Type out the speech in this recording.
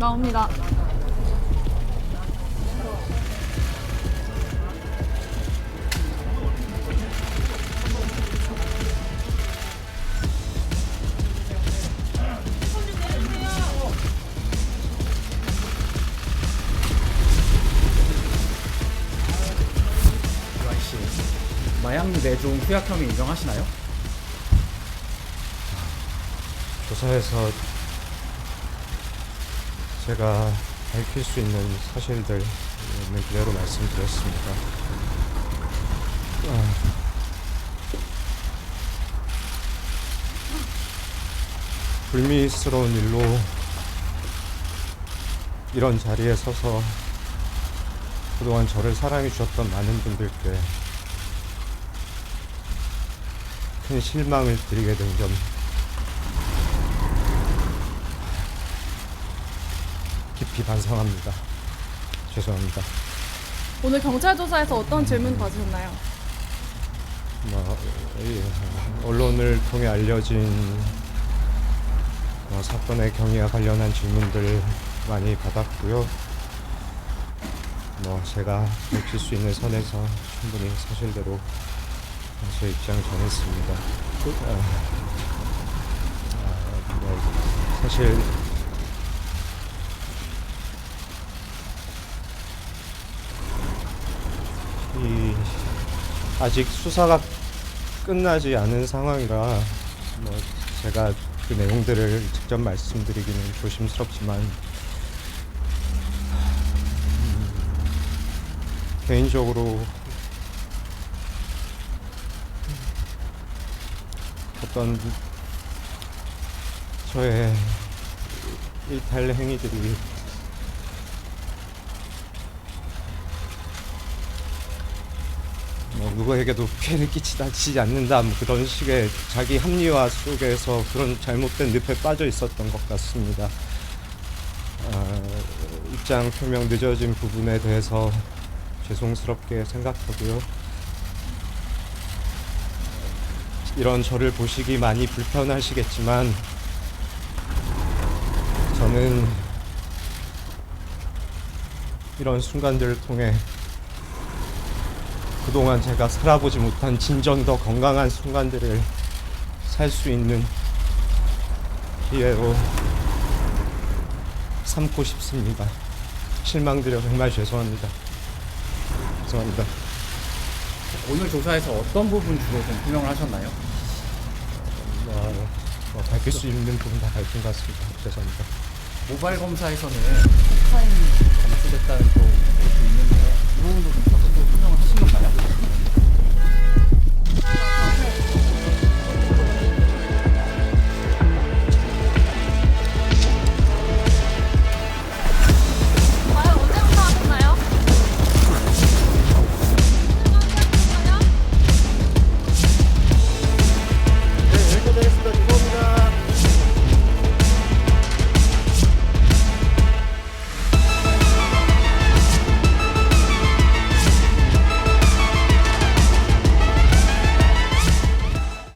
나옵니다. 유아이 씨, 마약 내종 투약 혐의 인정하시나요? 조사에서 제가 밝힐 수 있는 사실들 있는 그대로 말씀드렸습니다. 아, 불미스러운 일로 이런 자리에 서서 그동안 저를 사랑해 주셨던 많은 분들께 큰 실망을 드리게 된 점 깊이 반성합니다. 죄송합니다. 오늘 경찰 조사에서 어떤 질문 받으셨나요? 뭐, 이 언론을 통해 알려진 뭐 사건의 경위와 관련한 질문들 많이 받았고요. 뭐 제가 밝힐 수 있는 선에서 충분히 사실대로 제 입장 전했습니다. 아, 아, 뭐 사실 이 아직 수사가 끝나지 않은 상황이라 뭐 제가 그 내용들을 직접 말씀드리기는 조심스럽지만 음, 개인적으로 어떤 저의 일탈 행위들이 뭐 누구에게도 피해를 끼치지 않는다 뭐 그런 식의 자기 합리화 속에서 그런 잘못된 늪에 빠져 있었던 것 같습니다. 아, 입장 표명 늦어진 부분에 대해서 죄송스럽게 생각하고요. 이런 저를 보시기 많이 불편하시겠지만 저는 이런 순간들을 통해 그동안 제가 살아보지 못한 진정 더 건강한 순간들을 살 수 있는 기회로 삼고 싶습니다. 실망드려 정말 죄송합니다. 죄송합니다. 오늘 조사에서 어떤 부분 주로 좀 표명을 하셨나요? 뭐, 뭐 밝힐 수 있는 부분 다 밝힌 것 같습니다. 죄송합니다. 모바일 검사에서는 타임 감수됐다는 또